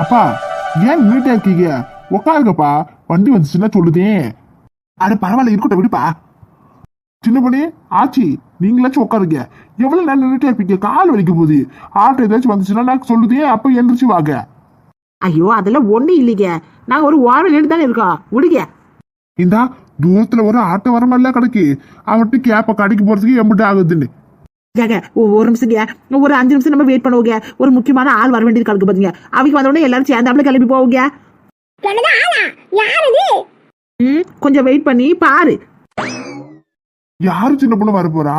அப்பா ஏன் நின்றுட்டே இருக்கீங்க உட்காருங்கப்பா வண்டி வந்துச்சுன்னா சொல்லுதே. அட பரவாயில்ல இருக்கட்டும் விடுப்பா. சின்ன பண்ணி ஆச்சி நீங்களாச்சும் உட்காருங்க எவ்வளவு நேரம் நின்றுட்டே இருப்பீங்க? கால் வலிக்க போகுது. ஆட்டோ ஏதாச்சும் வந்துச்சுன்னா நான் சொல்லுதே அப்ப எந்திரிச்சு வாங்க. ஐயோ அதெல்லாம் ஒண்ணும் இல்லைங்க. நாங்க ஒரு ஓரம் நின்று தானே இருக்கோம் விடுங்க. இந்தா தூரத்துல ஒரு ஆட்டோ வர மாதிரிலாம் கிடக்கு. அவன்ட்டு கேப்ப கடைக்கு போறதுக்கு எம்பிட்டு ஆகுதுன்னு. ஏங்க ஒரு நிமிஷங்க. ஒரு அஞ்சு நிமிஷம் நம்ம வெயிட் பண்ணுவோங்க. ஒரு முக்கியமான ஆள் வர வேண்டியது கலக்கு பாத்தீங்க. அவங்க வந்த உடனே எல்லாரும் சேர்ந்தாப்புல கிளம்பி போவோங்க. ம் கொஞ்சம் வெயிட் பண்ணி பாரு. யாரு சின்ன பொண்ணு வர போறா?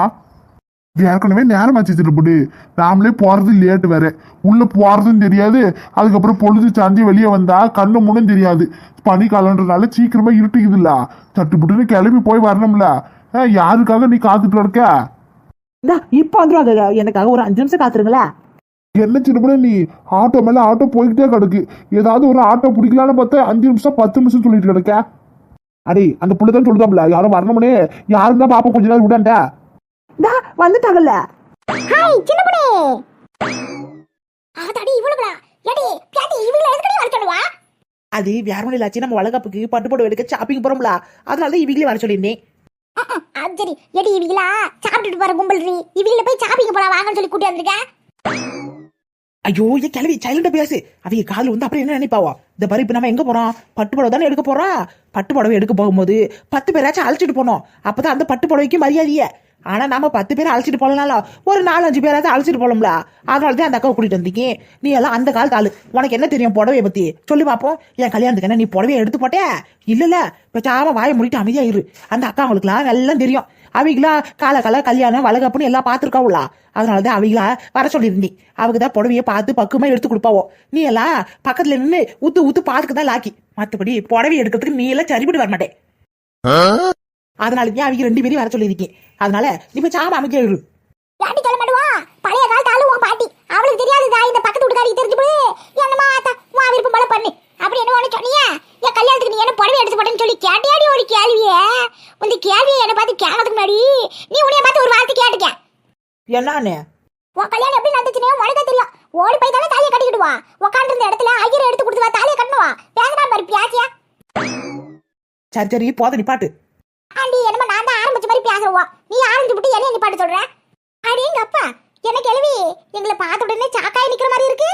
ஏற்கனவே நேரம் ஆச்சு சின்ன பொண்ணு. நாமளே போறது லேட் வேற. உள்ள போறதும் தெரியாது. அதுக்கப்புறம் பொழுது சாந்தி வெளியே வந்தா கண்ணு முன்னும் தெரியாது. பனி காலன்றனால சீக்கிரமா இருட்டிக்குதுல்ல. சட்டுப்புட்டுன்னு கிளம்பி போய் வரணும்ல. யாருக்காக நீ காத்துட்டு இருக்க? இந்தா இப்போ வந்துருவாங்க எனக்காக ஒரு அஞ்சு நிமிஷம் காத்துருங்களேன் என்ன சின்ன நீ ஆட்டோ மேல ஆட்டோ போய்கிட்டே கிடக்கு. ஏதாவது ஒரு ஆட்டோ பிடிக்கலான்னு பார்த்தா அஞ்சு நிமிஷம் பத்து நிமிஷம் சொல்லிட்டு கிடக்க. அடே அந்த புள்ள தான் சொல்லுதாம்ல. யாரும் வரணும்னே. யாரும் தான் பாப்பா கொஞ்ச நேரம் விடாண்டா? இந்தா வந்துட்டாங்கல்ல. ஹாய் சின்ன பொண்ணே. ஆதாடி இவளுங்களா ஏடி பியாட்டி இவங்கள எதுக்கடி வர சொல்லுவா? அது வேற ஒன்றும் இல்லாச்சு நம்ம வளகாப்புக்கு பட்டு புடவை எடுக்க ஷாப்பிங் போறோம்ல. அதனால தான் இவங்களே வர சொல்லியிருந்தேன். அது சரி ஏடி இவங்களா சாப்பிட்டுட்டு போற கும்பல் ரீ. இவங்கள போய் சாப்பிங்க போலாம் வாங்கன்னு சொல்லி கூட்டி வந்திருக்க? ஐயோ ஏ கிளவி சைலண்டா பேசு. அவங்க காதுல வந்து அப்புறம் என்ன நினைப்பாவோ? இந்த பாரு இப்ப நம்ம எங்க போறோம்? பட்டு புடவை தானே எடுக்க போறோம் பட்டு புடவை எடுக்க போகும்போது பத்து பேராச்சும் அழைச்சிட்டு போனோம். அப்பதான் அந்த பட்டு புடவைக்கு மரியாதையே. ஆனா நாம பத்து பேர் அழைச்சிட்டு போகலனாலும் ஒரு நாலஞ்சு பேராச்சும் அழைச்சிட்டு போகலாம்ல அதனால தான் அந்த அக்காவை கூட்டிட்டு வந்தீங்க நீ எல்லாம் அந்த காலத்து ஆளு. உனக்கு என்ன தெரியும் புடவைய பத்தி? சொல்லி பார்ப்போம் என் கல்யாணத்துக்கு என்ன நீ புடவைய எடுத்து போட்டே? இல்லைல்ல. இல்ல பேசாம வாயை முடிட்டு அமைதியாக இரு. அந்த அக்கா அவங்களுக்குலாம் எல்லாம் தெரியும். அவங்களா கால கால கல்யாணம் வளகப்புன்னு எல்லாம் பார்த்துருக்காவுல அதனால தான் அவங்களா வர சொல்லியிருந்தி. அவங்க தான் புடவைய பார்த்து பக்குவமா எடுத்து கொடுப்பாவோ. நீ எல்லாம் பக்கத்துல நின்று ஊத்து ஊத்து பார்த்துக்க தான் லாக்கி. மற்றபடி புடவை எடுக்கிறதுக்கு நீ எல்லாம் சரிபடி வர மாட்டே அதனால தான் அவங்க ரெண்டு பேரையும் வர சொல்லியிருக்கேன் அதனால இப்ப சாம அமைக்க இரு யாட்டி சொல்ல மாட்டுவா? பழைய காலத்து ஆளு உன் பாட்டி. அவளுக்கு தெரியாதுதா இந்த பக்கத்து வீட்டுக்காரிக்கு தெரிஞ்சு போய் என்னமா ஆத்தா வா விருப்பம் போல பண்ணு. அப்படி என்ன ஒண்ணு சொன்னியே? என் கல்யாணத்துக்கு நீ என்ன புடவை எடுத்து போட்டேன்னு சொல்லி கேட்டியாடி ஒரு கேள்வியே? இந்த கேள்வியை என்ன பார்த்து கேட்கறதுக்கு முன்னாடி நீ உன்னைய பார்த்து ஒரு வார்த்தை கேட்டுக்க. என்னான்னு உன் கல்யாணம் எப்படி நடந்துச்சுன்னு உனக்கு தெரியும். ஓடி போய் தானே தாலியை கட்டிக்கிட்டு வா. உட்காந்துருந்த இடத்துல ஐயரை எடுத்து கொடுத்து வா தாலியை கட்டணுவா பேசினா பாரு பியாச்சியா? சரி சரி போத நிப்பாட்டு ஆண்டி என்னமோ நான் தான் ஆரம்பிச்ச நீ ஆரம்பிச்சு விட்டு என்ன நிப்பாட்ட சொல்ற? அடி அப்பா என்ன கேள்வி எங்களை பார்த்த உடனே சாக்காய் நிக்கிற மாதிரி இருக்கு.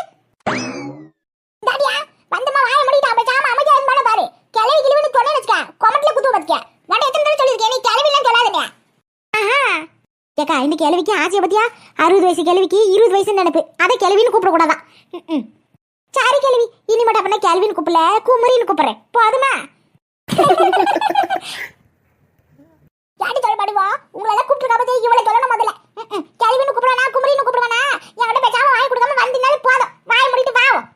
டாடியா வந்தமா வாய முடிட்டு பேசாம அமைதியா இருந்தானே பாரு. கிளவி கிளவின்னு சொன்னேன்னு வச்சுக்க கொமட்டில குத்து வச்சுக்க நான் எத்தனை தடவை சொல்லியிருக்கேன் நீ கிளவிலாம் சொல்லாதீங்க. ஆஹா. ஏக்கா இந்த கிழவிக்கு ஆசையை பத்தியா? அறுபது வயசு கிழவிக்கு இருபது வயசு நினைப்பு. அதை கிழவின்னு கூப்பிடக்கூடாதான் ம்ம். சாரி கேள்வி இனிமேட்டு அப்பனா கேள்வின்னு கூப்பிடல குமரின்னு கூப்பிடுறேன். போதுமா? யாடி சொல்ல மாடுவா உங்களெல்லாம் கூப்பிட்டு பத்தி இவளை சொல்லணும் முதல்ல. ம்ம். கிழவின்னு கூப்பிடுவானா குமரின்னு கூப்பிடுவானா? என்கிட்ட பேசாம வாய் கொடுக்காம வந்தினாலும் போதும். வாய் முடிட்டு வாவும்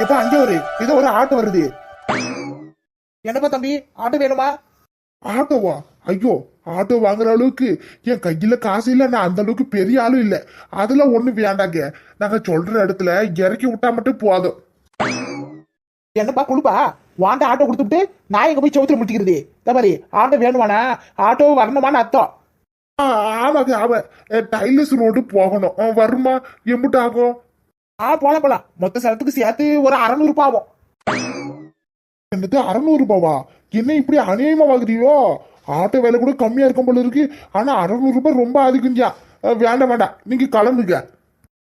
எப்ப அங்கே ஒரு ஏதோ ஒரு ஆட்டோ வருது. என்னப்பா தம்பி ஆட்டோ வேணுமா? ஆட்டோவா? ஐயோ ஆட்டோ வாங்குற அளவுக்கு என் கையில காசு இல்ல நான் அந்த அளவுக்கு பெரிய ஆளும் இல்ல. அதெல்லாம் ஒண்ணு வேண்டாங்க. நாங்க சொல்ற இடத்துல இறக்கி விட்டா மட்டும் போதும். என்னப்பா கொடுப்பா வாண்ட ஆட்டோ கொடுத்துட்டு நான் எங்க போய் சவுத்துல முடிக்கிறது இந்த மாதிரி. ஆட்டோ வேணுமானா ஆட்டோ வரணுமான்னு அர்த்தம். ஆமாங்க ஆமா. டைலர்ஸ் ரோடு போகணும். வருமா? எம்பிட்டு ஆகும்? ஆ போலாம் போலாம். மொத்த சரத்துக்கு சேர்த்து ஒரு அறநூறு ஆகும். என்னது அறநூறு ரூபாவா? என்ன இப்படி அநியாயமா வாங்குறியோ ஆட்டோ விலை கூட கம்மியா இருக்கும் போல இருக்கு. ஆனா அறநூறு ரூபாய் ரொம்ப அதிகம்யா வேண்டாம் வேண்டாம். நீங்க கிளம்புங்க.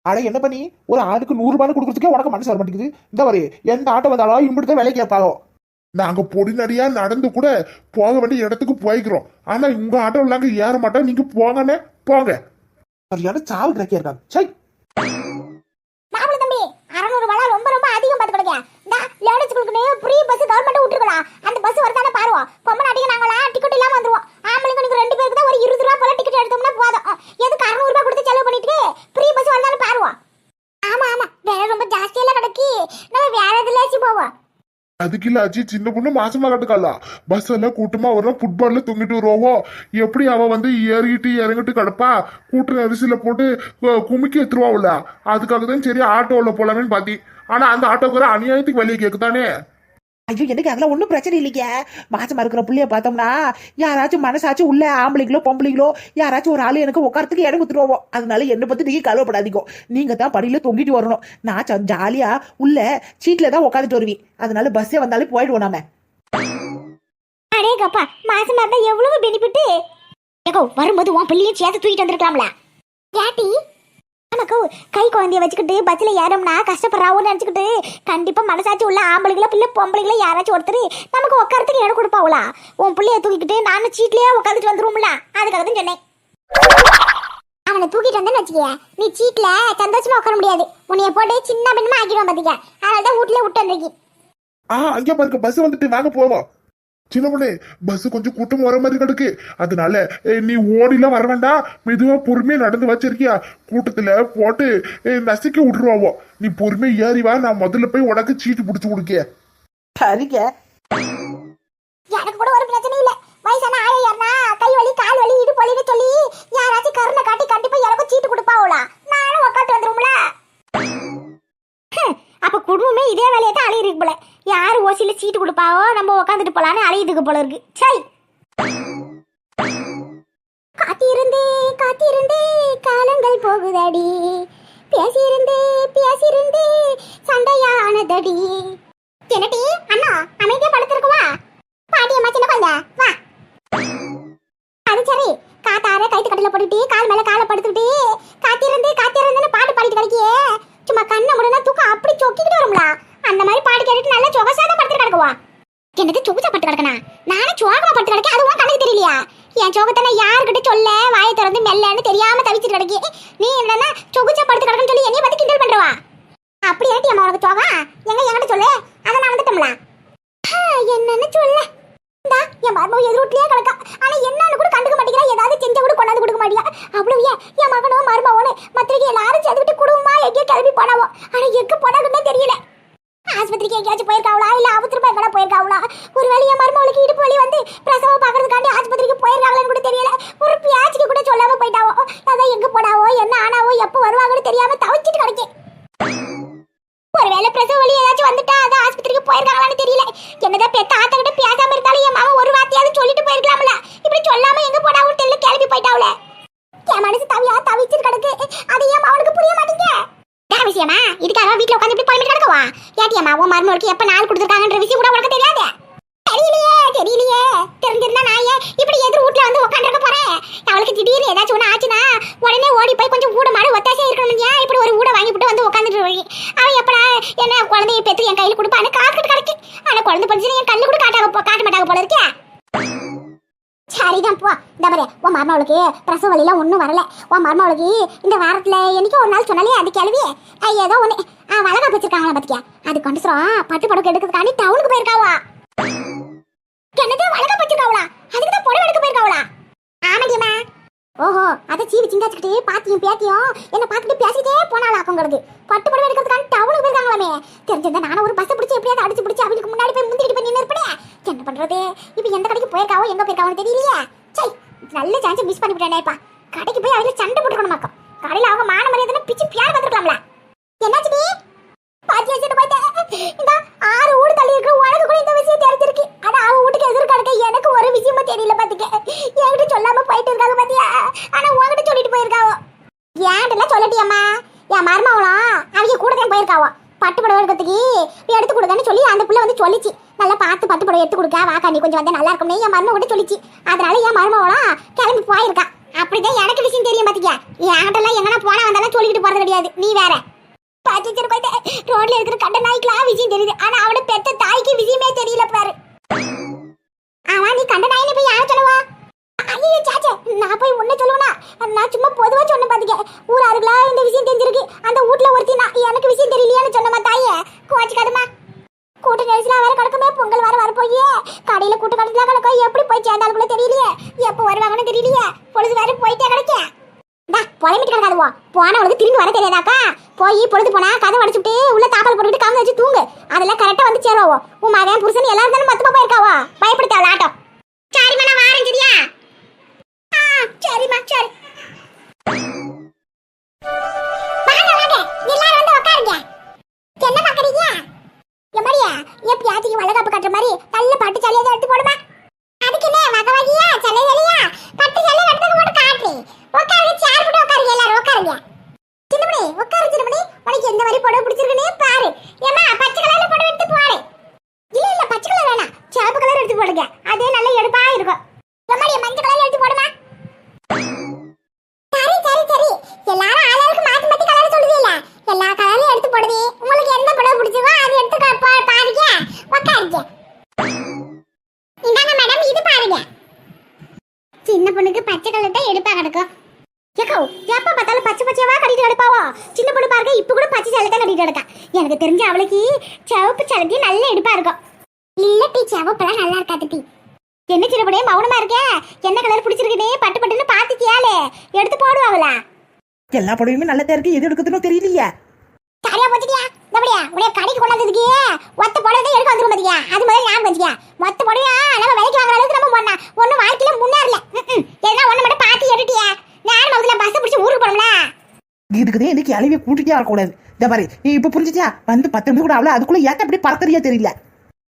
அட என்ன பண்ணி? ஒரு ஆளுக்கு நூறு ரூபாய் கொடுக்கறதுக்கே உனக்கு மனசு வர மாட்டேங்குது. இந்த வரையே எந்த ஆட்டோ வந்தாலும் இம்பிட்டு தான் கேட்பாரோ நாங்க பொடிநடியா நடந்து கூட போக வேண்டிய இடத்துக்கு போய்க்கிறோம். ஆனா உங்க ஆட்டோ நாங்க ஏற மாட்டோம். நீங்க போங்கன்னு போங்க. சரியான சாவு கிடக்கியா இருக்காங்க சை மாப்பிள தம்பி அறநூறு ரூபாய் ரொம்ப ரொம்ப அதிகம் பார்த்து கொடுங்க இந்த ஸ்கூலுக்கு ஃப்ரீ பஸ் கவர்மெண்ட் விட்டுருக்கலாம் அந்த பஸ் வரதானே பாருவோம். பொம்மை நாட்டிக்கு நாங்களா டிக்கெட் இல்லாம வந்துருவோம். ஆம்பளைங்க நீங்க ரெண்டு பேருக்கு தான் ஒரு இருபது ரூபா போல டிக்கெட் எடுத்தோம்னா போதும். எதுக்கு அறுநூறு ரூபாய் கொடுத்து செலவு பண்ணிட்டு ஃப்ரீ பஸ் வரதானே பாருவோம். ஆமா ஆமா. வேற ரொம்ப ஜாஸ்தியெல்லாம் கிடக்கு. நம்ம வேற எதுலாச்சும் போவோம். அதுக்கு இல்ல ஆச்சு சின்ன பொண்ணு மாசமா கட்டுக்காளா பஸ் எல்லாம் கூட்டமா வரும் ஃபுட்பால்ல தொங்கிட்டு வருவோம் எப்படி அவ வந்து ஏறிட்டு இறங்கிட்டு கிடப்பா? கூட்ட அரிசியில போட்டு கு- குமிக்கி எடுத்துருவாவுல? அதுக்காக தான் சரி ஆட்டோவில் போலாமேன்னு பாத்தி. ஆனா அந்த ஆட்டோக்கார அநியாயத்துக்கு வழியை கேக்குதானே ஐயோ எனக்கு அதெல்லாம் ஒன்றும் பிரச்சனை இல்லைங்க. மாசமாக இருக்கிற பிள்ளைய பார்த்தோம்னா யாராச்சும் மனசாச்சும் உள்ள ஆம்பளைங்களோ பொம்பளைங்களோ யாராச்சும் ஒரு ஆளு எனக்கு உட்காரத்துக்கு இடம் கொடுத்துருவோம் அதனால என்னை பற்றி நீங்கள் கவலைப்படாதீங்க. நீங்கள் தான் படியில் தொங்கிட்டு வரணும். நான் ஜாலியாக உள்ள சீட்டில் தான் உட்காந்துட்டு வருவேன். அதனால பஸ்ஸே வந்தாலும் போயிடுவோம் நாம. அடேங்கப்பா மாசமா இருந்தா எவ்வளவு பெனிஃபிட் ஏகோ வரும்போது உன் பிள்ளையும் சேர்த்து தூக்கிட்டு வந்திருக்கலாம்ல. ஏட்டி நமக்கு கை குழந்தைய வச்சுக்கிட்டு பஸ்ல ஏறோம்னா கஷ்டப்படுறாவோன்னு நினைச்சுக்கிட்டு கண்டிப்பா மனசாட்சி உள்ள ஆம்பளைங்கள பிள்ளை பொம்பளைங்கள யாராச்சும் ஒருத்தர் நமக்கு உட்காரத்துக்கு இடம் கொடுப்பாவுலா உன் பிள்ளைய தூக்கிக்கிட்டு நானும் சீட்லயே உட்காந்துட்டு வந்துருவோம்ல. அதுக்காக தான் சொன்னேன். அவனை தூக்கிட்டு வந்தேன்னு வச்சுக்கிய நீ சீட்ல சந்தோஷமா உட்கார முடியாது. உன்னைய போட்டு சின்ன பின்னமா ஆக்கிடுவான் பாத்தீங்க அதனால தான் வீட்லயே விட்டு வந்திருக்கேன். ஆ அங்கே பாருங்க பஸ் வந்துட்டு வாங்க போவோம். சின்ன பொண்ணு பஸ் கொஞ்சம் கூட்டம் வர மாதிரி கிடக்கு. அதனால ஏய், நீ ஓடிலாம் வர வேண்டாம் மெதுவா பொறுமையா நடந்து வச்சிருக்கியா? கூட்டத்துல போட்டு ஏய், நசுக்கி விட்டுருவாவோ. நீ பொறுமையா ஏறி வா. நான் முதல்ல போய் உனக்கு சீட்டு பிடிச்சு கொடுக்க சரிங்க. எனக்கு கூட ஒரு பிரச்சனை இல்ல. வயசான ஆயா யாருனா கை வலி கால் வலி இடுப்பு வலின்னு சொல்லி யாராச்சும் கருணை காட்டி கண்டிப்பா எனக்கும் சீட்டு கொடுப்பாவுல நானும் உட்காந்து வந்துரும்ல அப்ப குடும்பமே இதே வேலையை தான் அலையிருக்கு போல. யார் ஓசியில சீட்டு கொடுப்பாவோ நம்ம உட்காந்துட்டு போலான்னு அலையுதுக்கு போல இருக்கு. சரி காத்திருந்தே காத்திருந்தே காலங்கள் போகுதடி. பேசியிருந்தே பேசியிருந்தே சண்டையானதடி. என்னடி அண்ணா அமைதியா படுத்திருக்குவா? பாட்டியம்மா சின்ன குழந்தை வா. அது சரி. காத்தார கைத்து கட்டில போட்டுட்டு கால் மேல காலை படுத்துக்கிட்டு காத்திருந்து காத்திருந்துன்னு பாட்டு பாடிட்டு கிடைக்கியே. சும்மா கண்ணை முடினா தூக்கம் அப்படி சொக்கிக்கிட்டு வரும்ல. அந்த மாதிரி நல்ல சொகசாத படுத்து கிடக்குவா? எனக்கு சொகுசா படுத்து கிடக்கனா? நானும் சோகமா படுத்து கிடக்கேன். அதுவும் கண்ணுக்கு தெரியலையா? என் சோகத்தை நான் யாருக்கிட்ட சொல்ல? வாயை திறந்து மெல்லன்னு தெரியாம தவிச்சிட்டு கிடக்கி. நீ என்னன்னா சொகுசா படுத்து கிடக்குன்னு சொல்லி என்னைய பத்தி கிண்டல் பண்றவா? அப்படி ஏட்டி அம்மா உனக்கு சோகம்? எங்க என்கிட்ட சொல்லு. அதை நான் வந்துட்டோம்ல. என்னன்னு சொல்ல. இந்தா, என் மருமக எதிர் வீட்லயே கிடக்கா. ஆனா என்னன்னு கூட கண்டுக்க மாட்டேங்கிறா. ஏதாவது செஞ்ச கூட கொண்டாந்து கொடுக்க மாட்டியா? அவ்வளவு ஏன் என் மகனோ மருமகனோ மத்திரிக்கு எல்லாரும் சேர்த்துக்கிட்டு குடும்பமா எங்கே கிளம்பி போனாவோ? ஆனா எங்க போனாங்கன்னு தெரியல. ஆஸ்பத்திரிக்கு எங்கேயாச்சும் போயிருக்காங்களா இல்ல அவசரமா எங்கடா போயிருக்காங்களா ஒரு வேளை மருமவளுக்கு இடுப்பு வலி வந்து பிரசவம் பாக்குறதுக்காண்டி ஆஸ்பத்திரிக்கு போயிருக்காங்களான்னு கூட தெரியல. ஒரு பியாச்சுக்கு கூட சொல்லாம போயிட்டாவோ? அதான் எங்க போனாவோ? என்ன ஆனாவோ? எப்போ வருவாங்கன்னு தெரியாம தவிச்சிட்டு கிடைக்கேன். ஒருவேளை பிரசவ வலி ஏதாச்சும் வந்துட்டா அதான் ஆஸ்பத்திரிக்கு போயிருக்காங்களான்னு தெரியல. என்னதான் பெத்த ஆத்த கிட்ட பேசாம இருந்தாலும் என் மாமா ஒரு வார்த்தையாவது சொல்லிட்டு போயிருக்கலாம்ல. இப்படி சொல்லாம எங்க போனாவும் தெரியல கிளம்பி போயிட்டாவுல என் மனசு தவியா தவிச்சிட்டு கிடக்கு. அது ஏன் அவனுக்கு புரிய மாட்டேங்க என்ன விஷயமா? இதுக்காக வீட்ல உட்காந்து இப்படி போயிட்டு கிடக்கவா? ஏட்டியம்மா உன் மருமகளுக்கு எப்ப நாள் கொடுத்துருக்காங்கன்ற விஷயம் கூட உனக்கு தெரியாது? தெரியலையே தெரியலையே. தெரிஞ்சிருந்தா நான் ஏன் இப்படி எதிர் வீட்ல வந்து உட்காந்துருக்க போறேன்? அவளுக்கு திடீர்னு ஏதாச்சும் ஒண்ணு ஆச்சுன்னா உடனே ஓடி போய் கொஞ்சம் ஊட மாடு ஒத்தாசையா இருக்கணும் ஏன் இப்படி ஒரு ஊட வாங்கி விட்டு வந்து உட்காந்துட்டு வழி அவன் எப்படா என்ன குழந்தைய பெற்று என் கையில் கொடுப்பான்னு காத்துக்கிட்டு கிடக்கு. ஆனா குழந்தை படிச்சு என் கண்ணு கூட காட்டாக காட்ட மாட்டாங்க போல இருக்கே. சரிதான் போ. இந்த பாரு உன் மருமவளுக்கு பிரசவ வலிலாம் ஒன்றும் வரல. உன் மருமவளுக்கு இந்த வாரத்துல என்னைக்கோ ஒரு நாள் சொன்னாலே அது கிளவி. ஏதோ ஒன்று வளகா வச்சிருக்காங்களா பார்த்தியா அது கொண்டுசுறோம் பட்டு படம் எடுக்கிறதுக்காண்டி டவுனுக்கு போயிருக்காவா என்னது வளகா வச்சிருக்காவளா? அதுக்கு தான் புடவை எடுக்க போயிருக்காவளா? ஓஹோ அதை சீவி சிங்காச்சுக்கிட்டு பாத்தியும் பேத்தியும் என்ன பார்த்துட்டு பேசிட்டே போனாளா அவங்களுக்கு பட்டு படம் எடுக்கிறதுக்கான டவுனுக்கு போயிருக்காங்களாமே தெரிஞ்சிருந்தா நானும் ஒரு பஸ்ஸை பிடிச்சி எப்படியாவது அடிச்சு பிடிச்சி அவளுக்கு முன்னாடி போய் முந்திக்கிட்டு போய் நின்று இருப்பேன் என்ன பண்றது? இப்போ எந்த கடைக்கு போயிருக்காவோ எங்க போயிருக்காவோன்னு தெரியலையே. சை நல்ல சான்ஸ் மிஸ் பண்ணிவிட்டேனேப்பா கடைக்கு போய் அவளை சண்டை போட்டுக்கணுமாக்கும் கடையில் அவங்க மான மரியாதை பிச்சு பியார் பார்த்துருக்கலாம்ல. என்னாச்சு நீ? பாத்தியா போயிட்டேன் இந்த ஆறு வீடு தள்ளி இருக்கு உனக்கு கூட இந்த விஷயம் தெரிஞ்சிருக்கு ஆனா அவ வீட்டுக்கு எதிர்க்க இருக்க எனக்கு ஒரு விஷயமா தெரியல பாத்துக்க என்கிட்ட சொல்லாம போயிட்டு இருக்காங்க பாத்தியா ஆனா உன்கிட்ட சொல்லிட்டு போயிருக்காவோ ஏன்டெல்லாம் சொல்லட்டியம்மா என் மருமவளும் அவங்க கூட தான் போயிருக்காவோ பட்டு புடவை எடுக்கிறதுக்கு எடுத்து கொடுங்கன்னு சொல்லி அந்த பிள்ளை வந்து சொல்லிச்சு நல்லா பார்த்து பட்டு புடவை எடுத்து நீ கொஞ்சம் வந்து நல்லா இருக்கும்னு என் மருமக கிட்ட சொல்லிச்சு. அதனால என் மருமகளாம் கிளம்பி போயிருக்கா. அப்படிதான் எனக்கு விஷயம் தெரியும் பாத்திக்க என்கிட்டலாம் எங்கன்னா போனா வந்தாலும் சொல்லிட்டு போறது கிடையாது. நீ வேற. பாத்து போயிட்டு. ரோட்ல இருக்கிற கண்ட நாய்க்கெல்லாம் விஷயம் தெரியுது. ஆனா அவட பெத்த தாய்க்கு விஷயமே தெரியல பாரு. ஆமா நீ கண்ட நாயின்னு போய் யார சொல்லுவா? ஐயோ சாச்சே. நான் போய் உன்ன சொல்லுவனா? நான் சும்மா பொதுவா சொன்ன பாத்துக்க ஊராருங்களா இந்த விஷயம் தெரிஞ்சிருக்கு. அந்த வீட்ல ஒருத்தி நான். எனக்கு விஷயம் தெரியலையான்னு சொன்னமா தாயே. கோச்சிக்காதமா கூட்டு நெரிசலா வேற கிடக்குமே பொங்கல் வர வர போய் கடையில கூட்டு கடத்துல கிடக்கும். எப்படி போய் சேர்ந்தாலும் தெரியலையே. எப்போ வருவாங்கன்னு தெரியலையே. பொழுது வேற போயிட்டே கிடைக்கும் புலம்பிட்டு கிடக்காதுவோ. போனவளுக்கு திரும்பி வர தெரியாதாக்கா? போய் பொழுது போனா கதை அடிச்சுட்டு உள்ள தாக்கல் போட்டுட்டு காங்க வச்சு தூங்கு. அதெல்லாம் கரெக்டா வந்து சேருவோ உன் மகன் புருஷன் எல்லாரும் தானே மொத்தமா போயிருக்காவோ? பயப்படுத்தாவல ஆட்டம். சரிம்மா நான் வாரேன் சரியா? ஆ சரிம்மா சரி. வாங்க வாங்க வளகாப்பு கட்டுற மாதிரி நல்ல பட்டு சலையை எடுத்து போடுமா? அதுக்கு என்ன வகை வகையா? சலை சலையா பட்டு சலை எடுத்து போட்டு காட்டு உட்காருங்க சேர் போட்டு உட்காருங்க எல்லாரும் உட்காருங்க. சின்னமணி உட்காரு சின்னமணி உனக்கு எந்த மாதிரி புடவை பிடிச்சிருக்குன்னு பாரு. ஏமா பச்சை கலர்ல புடவை எடுத்து போடு இல்ல இல்ல பச்சை கலர் வேணாம் சிவப்பு கலர் எடுத்து போடுங்க அதே நல்ல எடுப்பா இருக்கும் எம்மாடி மஞ்சள் கலர் எடுத்து போடுமா சரி சரி சரி எல்லாரும் ஆளாளுக்கு மாத்தி மாத்தி கலர் சொல்லுவீல்ல எல்லா கலர்லயும் எடுத்து போடுவி உங்களுக்கு எந்த புடவை பிடிச்சிருக்கோ அது எடுத்து கா- பா- பாருங்க உட்காருங்க இந்தாங்க மேடம் இது பாருங்க சின்ன பொண்ணுக்கு பச்சை கலர் தான் எடுப்பா கிடக்கும் ஏக்கோ எப்ப பார்த்தாலும் பச்சை பச்சையவா கட்டிட்டு கிடப்பாவோ சின்ன பொண்ணு பாருங்க இப்ப கூட பச்சை சேலை தான் கட்டிட்டு கிடக்கா எனக்கு தெரிஞ்ச அவளுக்கு சிவப்பு சேலைக்கு நல்ல எடுப்பா இருக்கும் சிவப்பெல்லாம் நல்லா இருக்காது டீ என்ன பொண்ணே மௌனமா இருக்க? என்ன கலர் பிடிச்சிருக்குனே பட்டு பட்டுன்னு பாத்து கேளு எடுத்து போடுவாங்களா எல்லா புடவையுமே நல்லதா இருக்கு எது எடுக்குதுன்னு தெரியலையே. சரியா போச்சுட்டியா? அப்படியா உடைய கடைக்கு கொண்டாந்ததுக்கு ஒத்த புடவை தான் எடுக்க வந்துரும் பாத்தியா? அது முதல்ல ஞாபகம் வச்சுக்கியா மொத்த புடவையா? நம்ம விலைக்கு வாங்குற அளவுக்கு நம்ம பண்ணா ஒன்னும் வாழ்க்கையில முன்னேறல. எதனா ஒண்ணு மட்டும் பார்த்து எடுட்டியா? நேரம் முதல்ல பஸ் பிடிச்சி ஊருக்கு போறோம்ல இதுக்குதே இன்னைக்கு அழிவை கூட்டிட்டே வரக்கூடாது. இந்த மாதிரி நீ இப்ப புரிஞ்சுச்சா வந்து பத்து நிமிஷம் கூட அவ்வளோ அதுக்குள்ள ஏத்த அப்படி பறக்கறியா தெரியல.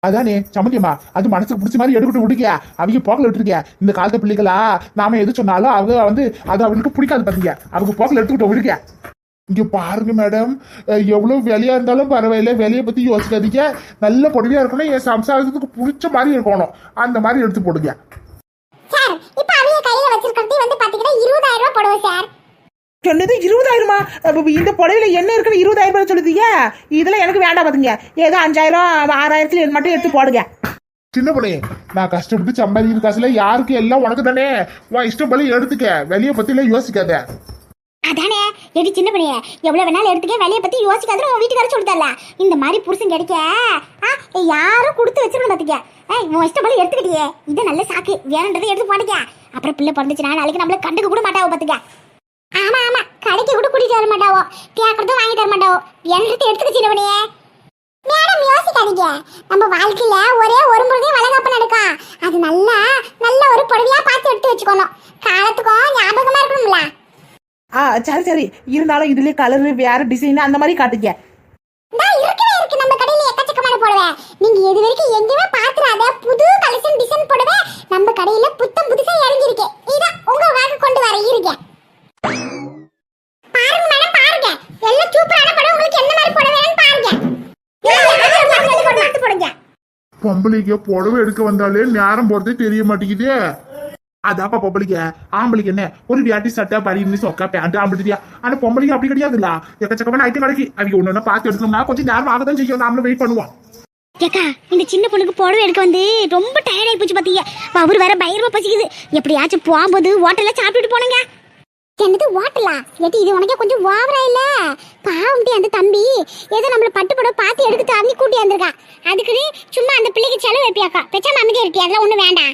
அதானே சமந்தியம்மா அது மனசுக்கு பிடிச்ச மாதிரி எடுக்கட்டும் விட்டுக்கியா அவங்க போக்கல விட்டுருக்கியா இந்த காலத்து பிள்ளைகளா நாம எது சொன்னாலும் அவங்க வந்து அது அவங்களுக்கு பிடிக்காது பாத்தீங்க. அவங்க போக்கல எடுத்துக்கிட்ட விடுக்க இங்க பாருங்க மேடம் எவ்வளோ எவ்வளவு வெளியா இருந்தாலும் பரவாயில்ல. வெளியை பத்தி யோசிக்காதீங்க. நல்ல பொடியா இருக்கணும். என் சம்சாரத்துக்கு பிடிச்ச மாதிரி இருக்கணும். அந்த மாதிரி எடுத்து போடுங்க. சார் இப்ப அவங்க கையில வச்சிருக்கிறது வந்து பாத்தீங்கன்னா இருபதாயிரம் ரூபாய் போடுவோம் சார். சொன்னது இருபதாயிரமா? இந்த புடவையில என்ன இருக்குன்னு இருபதாயிரம் ரூபாய் சொல்லுதீங்க இதெல்லாம் எனக்கு வேண்டாம் பாத்துங்க. ஏதோ அஞ்சாயிரம் ஆறாயிரத்துல இது மட்டும் எடுத்து போடுங்க. சின்ன பிள்ளை நான் கஷ்டப்பட்டு சம்பாதிக்கிற காசுல யாருக்கு எல்லாம் உனக்கு தானே? உன் இஷ்டம் போல எடுத்துக்க. வெளிய பத்தி எல்லாம் யோசிக்காத. அதானே? எடி சின்ன பையன் எவ்வளவு வேணாலும் எடுத்துக்க. வேலையை பத்தி யோசிக்காத உன் வீட்டுக்காரர் சொல்லித்தரல இந்த மாதிரி புருஷன் கிடைக்க. ஆ, யாரும் கொடுத்து வச்சிருக்கணும் பாத்துக்க. ஏய், உன் இஷ்டம் போல எடுத்துக்கிட்டியே. இது நல்ல சாக்கு. வேணுன்றதை எடுத்து போட்டுக்க. அப்புறம் பிள்ளை பிறந்துச்சுன்னா நாளைக்கு நம்மள கண்டுக்க கூட மாட்டாவோ பாத்துக்க. ஆமா ஆமா. கடைக்கு கூட கூட்டிட்டு வர மாட்டாவோ. கேட்கறதும் வாங்கி தர மாட்டாவோ. என்னத்தை எடுத்துக்க பையனே மேடம் யோசிக்காதீங்க. நம்ம வாழ்க்கையில ஒரே ஒரு முறை வளகாப்பு நடக்கும். அது நல்லா நல்ல ஒரு பொடவையா பார்த்து எடுத்து வச்சுக்கணும். காலத்துக்கும் ஞாபகமா இருக்கணும்ல. ஆ சரி சரி. இருந்தாலும் இதுலயே கலரு வேற டிசைன் அந்த மாதிரி காட்டுங்க. இந்தா இருக்கவே இருக்கு. நம்ம கடையில எக்கச்சக்கமான புடவை. நீங்க இது வரைக்கும் எங்கேயுமே பாத்துறாத புது கலெக்ஷன் டிசைன் புடவை நம்ம கடையில புத்தம் புதுசா இறங்கி இருக்கு இத உங்களுக்காக கொண்டு வர இருக்கேன் பொம்பளைக்கு புடவை எடுக்க வந்தாலே நேரம் போறதே தெரிய மாட்டேங்குதே. அதாப்பா பொம்பளைக்கு ஆம்பளைக்கு என்ன? ஒரு வியாட்டி சட்டை பரிந்து சொக்கா பேண்ட் ஆம்பிட்டியா ஆனா பொம்பளைக்கு அப்படி கிடையாதுல்ல. எக்கச்சக்கமான ஐட்டம் கிடைக்கு. அவங்க ஒண்ணு பார்த்து எடுக்கணும்னா கொஞ்சம் நேரம் ஆக தான் செய்யும். நாமளும் வெயிட் பண்ணுவோம். ஏக்கா இந்த சின்ன பொண்ணுக்கு புடவை எடுக்க வந்து ரொம்ப டயர்ட் ஆகி போச்சு பாத்தீங்க. அவர் வேற பயங்கரமா பசிக்குது. எப்படியாச்சும் போகும்போது ஹோட்டல்ல சாப்பிட்டுட்டு போனங்க என்னது ஓட்டலா? ஏட்டி இது உனக்கே கொஞ்சம் ஓவரா இல்ல? பாவம்டி அந்த தம்பி. ஏதோ நம்மள பட்டு படம் பார்த்து எடுத்து தாங்கி கூட்டி வந்திருக்கா. அதுக்குன்னு சும்மா அந்த பிள்ளைக்கு செலவு வைப்பியாக்கா. பெச்சா மாமிக்கே இருக்கியா அதெல்லாம் ஒண்ணு வேண்டாம்.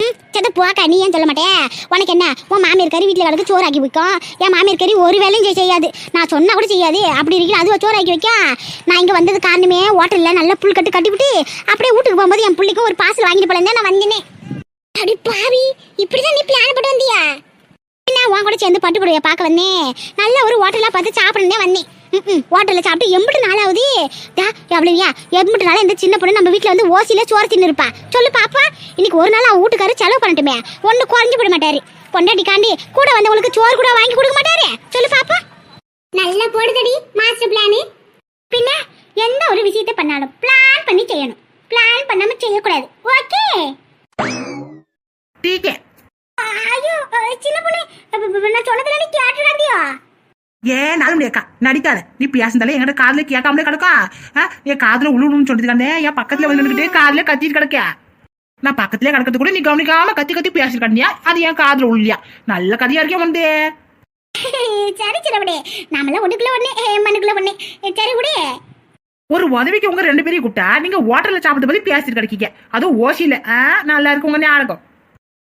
ம், போக்கா நீ ஏன் சொல்ல மாட்டே? உனக்கு என்ன? உன் மாமியார் கறி வீட்டில் கிடக்கு சோறு ஆக்கி வைக்கும். என் மாமியார் கறி ஒரு வேலையும் செய்யாது. நான் சொன்னா கூட செய்யாது. அப்படி இருக்கல அதுவா சோறு ஆக்கி வைக்கும் நான் இங்க வந்தது காரணமே ஹோட்டல்ல நல்லா புல் கட்டு கட்டிவிட்டு அப்படியே வீட்டுக்கு போகும்போது என் பிள்ளைக்கு ஒரு பார்சல் வாங்கிட்டு போலேருந்தேன் நான் வந்தேனே. அப்படி பாவி இப்படிதான் நீ பிளான் போட்டு வந்தியா? என்ன? உன் கூட சேர்ந்து பட்டு புடவைய பார்க்க வந்தேன். நல்ல ஒரு ஹோட்டலா பார்த்து சாப்பிடனே வந்தேன். ம் ஹோட்டல்ல சாப்பிட்டு எம்பிட்டு நாள் ஆகுது டா எவ்வளவுயா எம்பிட்டு நாள் இந்த சின்ன பொண்ணு நம்ம வீட்ல வந்து ஓசில சோறு தின்னு இருப்பா. சொல்லு பாப்பா. இன்னைக்கு ஒரு நாள் அவன் வீட்டுக்காரர் செலவு பண்ணட்டுமே. ஒண்ணு குறைஞ்சு போட மாட்டாரு. பொண்டாட்டி காண்டி கூட வந்தவங்களுக்கு சோறு கூட வாங்கி கொடுக்க மாட்டாரு. சொல்லு பாப்பா. நல்லா போடுதடி மாஸ்டர் பிளானு பின்ன எந்த ஒரு விஷயத்தை பண்ணாலும் பிளான் பண்ணி செய்யணும். பிளான் பண்ணாம செய்யக்கூடாது. ஓகே டீக்கே ஐயோ சின்ன பொண்ணு நான் சொன்னதுல நீ கேட்டுறாதியா ஏன் நாலு முடியாக்கா நடிக்காத. நீ பேசுந்தாலே என்கிட்ட காதுல கேட்காமலே கிடக்கும் ஆ, என் காதுல உழுணும்னு சொல்லிட்டு என் பக்கத்துல வந்து நின்னுக்கிட்டு காதுல கத்திட்டு கிடக்க? நான் பக்கத்துலயே கிடக்கிறது கூட நீ கவனிக்காம கத்தி கத்தி கிடந்தியா அது என் காதுல உள்ளியா நல்ல கதையா இருக்கே வந்து சரி பொண்ணு நாமெல்லாம் ஒண்ணுக்குள்ள ஒண்ணு மண்ணுக்குள்ள ஒண்ணு. சரி விடு ஒரு உதவிக்கு உங்க ரெண்டு பேரையும் கூப்பிட்டா நீங்க ஹோட்டல்ல சாப்பிட்ட பத்தி பேசிட்டு கிடைக்கீங்க. அதுவும் ஓசியில. நல்லா இருக்கு உங்க ஞாபகம்.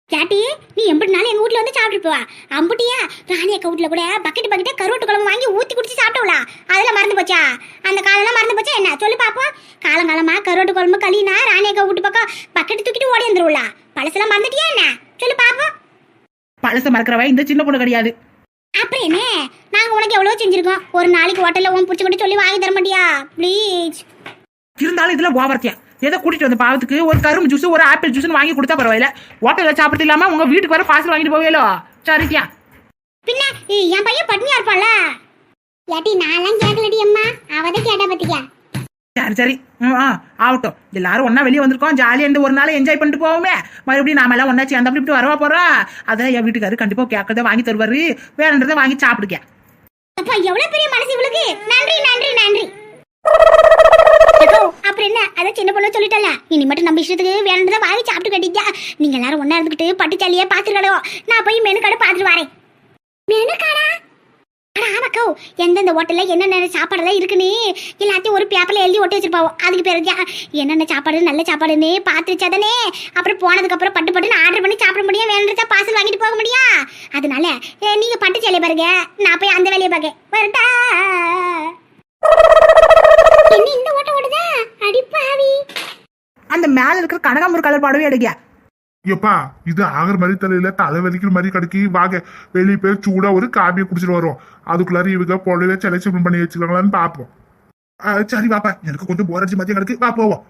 கேட்டி நீ எம்பிட்டு நாள் எங்க வீட்ல வந்து சாப்பிட்டு போவா. அம்புட்டியா ராணி அக்கா வீட்ல கூட பக்கெட் பக்கெட்டா கருவாட்டு குழம்பு வாங்கி ஊத்தி குடிச்சு சாப்பிட்டவளா அதெல்லாம் மறந்து போச்சா? அந்த காலம்லாம் மறந்து போச்சா என்ன? சொல்லு பாப்போம். காலங்காலமா கருவாட்டு குழம்பு களினா ராணி அக்கா வீட்டு பக்கம் பக்கெட் தூக்கிட்டு ஓடி வந்துருவலா பழசெல்லாம் மறந்துட்டியா என்ன? சொல்லு பாப்போம். பழச மறக்கிறவ இந்த சின்ன பொண்ணு கிடையாது. அப்புறம் என்ன? நாங்க உனக்கு எவ்வளவு செஞ்சிருக்கோம். ஒரு நாளைக்கு ஹோட்டல்ல உன் பிடிச்சி மட்டும் சொல்லி வாங்கி தர மாட்டியா? ப்ளீஸ் இருந்தாலும் இதுல ஓவர்த்தியா? ஏதோ கூட்டிட்டு வந்த பாவத்துக்கு? ஒரு கரும்பு ஜூஸ் ஒரு ஆப்பிள் ஜூஸ் வாங்கி கொடுத்தா பரவாயில்ல. ஹோட்டல்ல சாப்பிட்டு இல்லாம உங்க வீட்டுக்கு வர பார்சல் வாங்கிட்டு போவேலோ? சரித்தியா பின்ன என் பையன் பட்னியா இருப்பான்ல? ஏட்டி நான்லாம் கேட்கலடி அம்மா. அவதான் கேட்டா பத்தியா? சரி சரி. ஆ ஆகட்டும். எல்லாரும் ஒண்ணா வெளியே வந்திருக்கோம். ஜாலியா இருந்து ஒரு நாள் என்ஜாய் பண்ணிட்டு போவோமே. மறுபடியும் நாம எல்லாம் ஒண்ணா சேர்ந்து அப்படி இப்படி வரவா போறோம் அதான் என் வீட்டுக்காரரு கண்டிப்பா கேட்கறத வாங்கி தருவாரு. வேணுன்றதை வாங்கி சாப்பிடுக்க அப்பா எவ்வளவு பெரிய மனசு இவளுக்கு? நன்றி நன்றி நன்றி. அப்புறம் என்ன? அதான் சின்ன பொண்ணு சொல்லிட்டல இனி மட்டும் நம்ம இஷ்டத்துக்கு வேணுன்றதை வாங்கி சாப்பிட்டு கட்டிக்கா நீங்க எல்லாரும் ஒண்ணா இருந்துகிட்டு பட்டுச்சாலியே பாத்துருக்கோ நான் போய் மெனு கடை பாத்துட்டு வரேன். மெனு கடா ஆமாக்கோ எந்தெந்த ஹோட்டல்ல என்னென்ன சாப்பாடெல்லாம் இருக்குன்னு எல்லாத்தையும் ஒரு பேப்பர்ல எழுதி ஒட்டி வச்சிருப்பாவோ. அதுக்கு பேர் என்னென்ன சாப்பாடு நல்ல சாப்பாடுன்னு பார்த்து வச்சாதானே அப்புறம் போனதுக்கு அப்புறம் பட்டு பட்டுன்னு ஆர்டர் பண்ணி சாப்பிட முடியும் வேணுன்றதா பார்சல் வாங்கிட்டு போக முடியும் அதனால அஹ், நீங்க பட்டு சேலையை பாருங்க. நான் போய் அந்த வேலையை பார்க்க வரட்டா. என்ன இந்த ஓட்ட ஓடுதா? அடிப்பாவி அந்த மேல இருக்கிற கனகாம்பூர் கலர் பாடவே எடுக்க எப்பா இது ஆகிற மாதிரி தலையில தலை வலிக்கிற மாதிரி கிடக்கி வாங்க. வெளியே போய் சூடா ஒரு காபியை குடிச்சிட்டு வரோம் அதுக்குள்ளார இவங்க பொழையில செலக்ஷன் பண்ணி வச்சுக்கலாங்களான்னு பார்ப்போம். ஆ, சரி வாப்பா. எனக்கு கொஞ்சம் போர் அடிச்சு மதியம் கிடக்கு. வா போவோம்.